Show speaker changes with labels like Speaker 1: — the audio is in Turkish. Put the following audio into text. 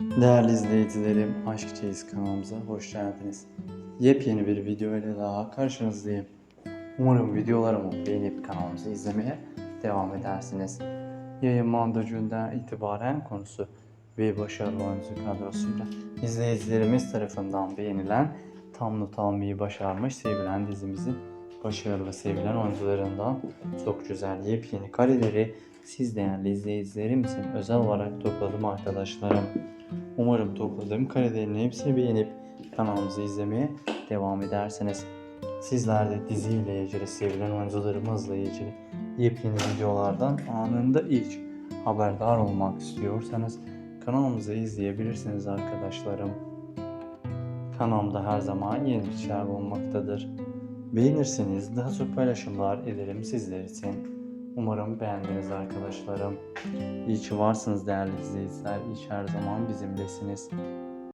Speaker 1: Değerli izleyicilerim, Aşk Çeyiz kanalımıza hoş geldiniz. Yepyeni bir video ile daha karşınızdayım. Umarım videolarımı beğenip kanalımızı izlemeye devam edersiniz. Yayınlandığı günden itibaren konusu ve başarılı oyuncu kadrosuyla izleyicilerimiz tarafından beğenilen tam not almayı başarmış sevilen dizimizin başarılı sevilen oyuncularından çok güzel yepyeni kareleri siz değerli izleyicilerim için özel olarak topladım arkadaşlarım. Umarım topladığım karelerin hepsini beğenip kanalımızı izlemeye devam edersiniz. Sizler de diziyle ilgili, sevilen oyuncularımızla ilgili yepyeni videolardan anında ilk haberdar olmak istiyorsanız kanalımızı izleyebilirsiniz arkadaşlarım. Kanalımda her zaman yeni bir şeyler olmaktadır. Beğenirseniz daha çok paylaşımlar ederim sizler için. Umarım beğendiniz arkadaşlarım. İyi ki varsınız değerli izleyiciler. İyi ki her zaman bizimlesiniz.